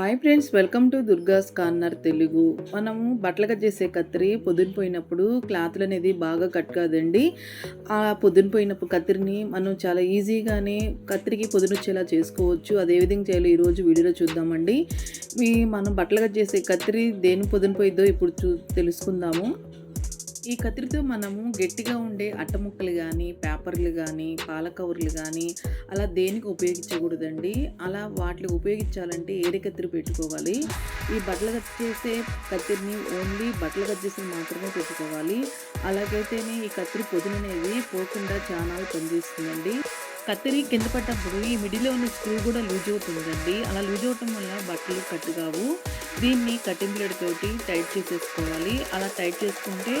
Hi friends welcome to Durga's corner Telugu. మనము బట్టలుగా చేసే కత్తిరి పొద్దునపోయినప్పుడు క్లాత్లు అనేది బాగా కట్ కాదండి. ఆ పొద్దునపోయినప్పుడు కత్తిరిని మనం చాలా ఈజీగానే కత్తిరికి పొద్దునొచ్చేలా చేసుకోవచ్చు. అదే విధంగా చేయాలి ఈరోజు వీడియోలో చూద్దామండి. ఈ మనం బట్టలుగా చేసే కత్తిరి దేని పొద్దునపోయిద్దో ఇప్పుడు చూ తెలుసుకుందాము. ఈ కత్తిరితో మనము గట్టిగా ఉండే అట్టముక్కలు కానీ పేపర్లు కానీ పాల కవర్లు కానీ అలా దేనికి ఉపయోగించకూడదండి. అలా వాటిని ఉపయోగించాలంటే ఏరే కత్తిరి పెట్టుకోవాలి? ఈ బట్టలు కట్ చేసే కత్తిరిని ఓన్లీ బట్టలు కట్ చేసి మాత్రమే పెట్టుకోవాలి. అలాగైతేనే ఈ కత్తిరి పొదుననేది పోకుండా చాలా పనిచేస్తుందండి. కత్తిరి కింద పడ్డప్పుడు ఈ మిడిలో ఉన్న స్క్రూ కూడా లూజ్ అవుతుందండి. అలా లూజ్ అవటం వల్ల బట్టలు కట్టు కావు దీన్ని కటింగ్ బ్లేడ్ తోటి టైట్ చేసేసుకోవాలి. అలా టైట్ చేసుకుంటే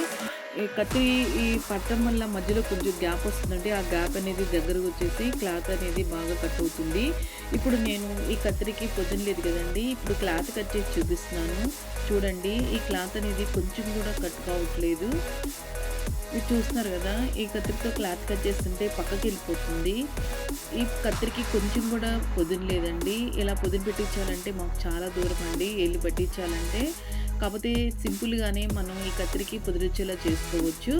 ఈ కత్తి ఈ పట్టం వల్ల మధ్యలో కొంచెం గ్యాప్ వస్తుందంటే ఆ గ్యాప్ అనేది దగ్గరకు వచ్చేసి క్లాత్ అనేది బాగా కట్ అవుతుంది. ఇప్పుడు నేను ఈ కత్తిరికి పొద్దున లేదు కదండి. ఇప్పుడు క్లాత్ కట్ చేసి చూపిస్తున్నాను. చూడండి ఈ క్లాత్ అనేది కొంచెం కూడా కట్ కావట్లేదు. ఇది చూస్తున్నారు కదా ఈ కత్తిరితో క్లాత్ కట్ చేస్తుంటే పక్కకి వెళ్ళిపోతుంది. ఈ కత్తిరికి కొంచెం కూడా పొదును లేదండి. ఇలా పొదును పెట్టించాలంటే మాకు చాలా దూరం అండి. వెళ్ళి పట్టించాలంటే కాకపోతే సింపుల్గానే మనం ఈ కత్తిరికి పొదిరిచ్చేలా చేసుకోవచ్చు.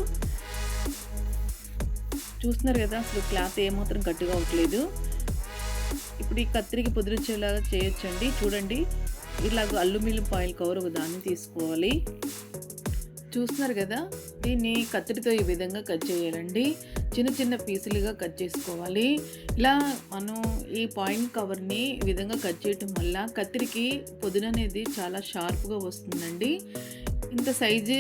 చూస్తున్నారు కదా అసలు క్లాత్ ఏమాత్రం కట్టుగా అవ్వట్లేదు. ఇప్పుడు ఈ కత్తిరికి పొదిరిచ్చేలాగా చేయొచ్చండి. చూడండి ఇలాగ అల్లుమిల్లు పాయిల్ కవర్ ఒక దాన్ని తీసుకోవాలి. చూస్తున్నారు కదా దీన్ని కత్తిరితో ఈ విధంగా కట్ చేయాలండి. చిన్న చిన్న పీసులుగా కట్ చేసుకోవాలి. ఇలా మనం ఈ పాయింట్ కవర్ని ఈ విధంగా కట్ చేయటం వల్ల కత్తిరికి పొదున అనేది చాలా షార్ప్గా వస్తుందండి. ఇంత సైజు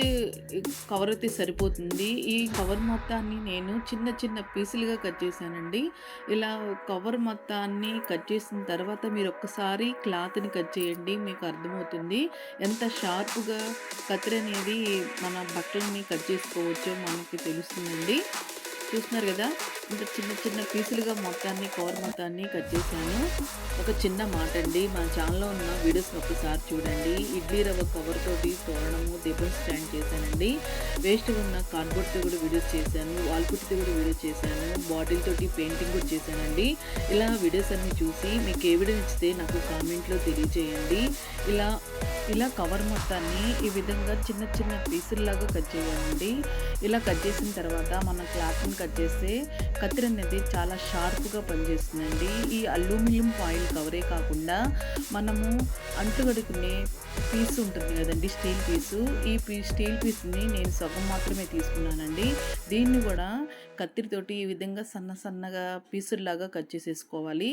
కవర్ అయితే సరిపోతుంది. ఈ కవర్ మొత్తాన్ని నేను చిన్న చిన్న పీసులుగా కట్ చేశానండి. ఇలా కవర్ మొత్తాన్ని కట్ చేసిన తర్వాత మీరు ఒక్కసారి క్లాత్ని కట్ చేయండి మీకు అర్థమవుతుంది. ఎంత షార్ప్గా కత్తిరి అనేది మన బట్టలని కట్ చేసుకోవచ్చో మనకి తెలుస్తుందండి. చూస్తున్నారు కదా? ఇంకా చిన్న చిన్న పీసులుగా మొత్తాన్ని కవర్ మొత్తాన్ని కట్ చేశాను. ఒక చిన్న మాట అండి మన ఛానల్లో ఉన్న వీడియోస్ని ఒకసారి చూడండి. ఇడ్లీ రవ్వ కవర్ తోటి తోరణము దీపం స్టాండ్ చేశానండి. వేస్ట్ ఉన్న కార్డ్బోర్డ్తో కూడా వీడియోస్ చేశాను. వాల్పుట్టితో కూడా వీడియోస్ చేశాను. బాటిల్ తోటి పెయింటింగ్ కూడా చేశానండి. ఇలా వీడియోస్ అన్ని చూసి మీకు ఏ వీడియో నచ్చితే నాకు కామెంట్లో తెలియజేయండి ఇలా ఇలా కవర్ మొత్తాన్ని ఈ విధంగా చిన్న చిన్న పీసుల్లాగా కట్ చేయాలండి ఇలా కట్ చేసిన తర్వాత మనం క్లాత్ని కట్ చేస్తే కత్తిరి అనేది చాలా షార్ప్గా పనిచేస్తుందండి. ఈ అల్యూమినియం ఫాయిల్ కవరే కాకుండా మనము అంటుగడుకునే పీస్ ఉంటుంది కదండి స్టీల్ పీసు. ఈ పీ స్టీల్ పీస్ని నేను సగం మాత్రమే తీసుకున్నానండి. దీన్ని కూడా కత్తిరితోటి ఈ విధంగా సన్న సన్నగా పీసుల్లాగా కట్ చేసేసుకోవాలి.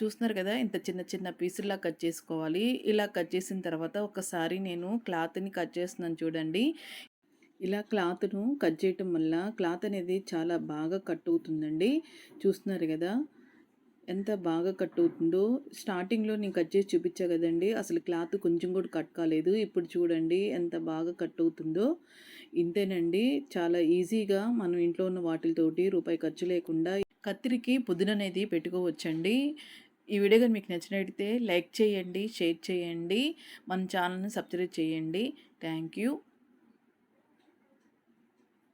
చూస్తున్నారు కదా ఇంత చిన్న చిన్న పీసుల్లా కట్ చేసుకోవాలి. ఇలా కట్ చేసిన తర్వాత ఒకసారి నేను క్లాత్ని కట్ చేస్తున్నాను చూడండి. ఇలా క్లాత్ను కట్ చేయటం వల్ల క్లాత్ అనేది చాలా బాగా కట్ అవుతుందండి. చూస్తున్నారు కదా? ఎంత బాగా కట్ అవుతుందో. స్టార్టింగ్లో నేను కట్ చేసి చూపించా కదండి అసలు క్లాత్ కొంచెం కూడా కట్ కాలేదు. ఇప్పుడు చూడండి ఎంత బాగా కట్ అవుతుందో. ఇంతేనండి చాలా ఈజీగా మనం ఇంట్లో ఉన్న వాటితోటి రూపాయి ఖర్చు లేకుండా కత్తిరికి పుదుననేది పెట్టుకోవచ్చండి. ఈ వీడియో కానీ మీకు నచ్చినట్టయితే లైక్ చేయండి షేర్ చేయండి మన ఛానల్ని సబ్స్క్రైబ్ చేయండి. Thank you.